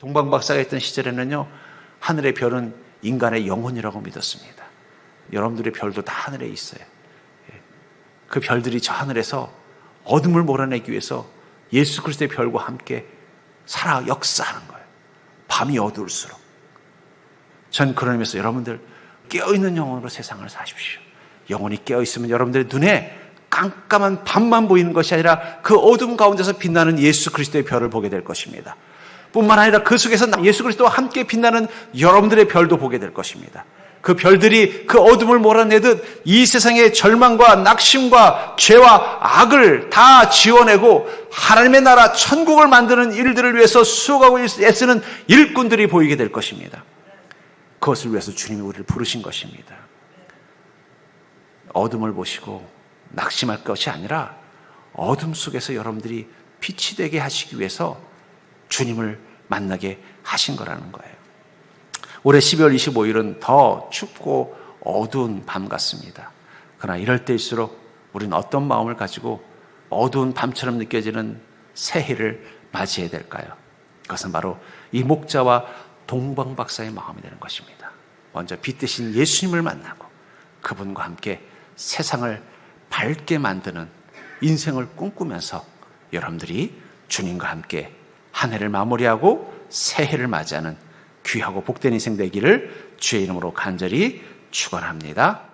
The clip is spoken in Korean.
동방박사가 있던 시절에는요, 하늘의 별은 인간의 영혼이라고 믿었습니다. 여러분들의 별도 다 하늘에 있어요. 예. 그 별들이 저 하늘에서 어둠을 몰아내기 위해서 예수 그리스도의 별과 함께 살아 역사하는 거예요. 밤이 어두울수록. 전 그런 의미에서 여러분들 깨어있는 영혼으로 세상을 사십시오. 영혼이 깨어있으면 여러분들의 눈에 깜깜한 밤만 보이는 것이 아니라 그 어둠 가운데서 빛나는 예수 그리스도의 별을 보게 될 것입니다. 뿐만 아니라 그 속에서 예수 그리스도와 함께 빛나는 여러분들의 별도 보게 될 것입니다. 그 별들이 그 어둠을 몰아내듯 이 세상의 절망과 낙심과 죄와 악을 다 지워내고 하나님의 나라 천국을 만드는 일들을 위해서 수고하고 애쓰는 일꾼들이 보이게 될 것입니다. 그것을 위해서 주님이 우리를 부르신 것입니다. 어둠을 보시고 낙심할 것이 아니라 어둠 속에서 여러분들이 빛이 되게 하시기 위해서 주님을 만나게 하신 거라는 거예요. 올해 12월 25일은 더 춥고 어두운 밤 같습니다. 그러나 이럴 때일수록 우리는 어떤 마음을 가지고 어두운 밤처럼 느껴지는 새해를 맞이해야 될까요? 그것은 바로 이 목자와 동방 박사의 마음이 되는 것입니다. 먼저 빛 대신 예수님을 만나고 그분과 함께 세상을 밝게 만드는 인생을 꿈꾸면서 여러분들이 주님과 함께 한 해를 마무리하고 새해를 맞이하는 귀하고 복된 인생 되기를 주의 이름으로 간절히 축원합니다.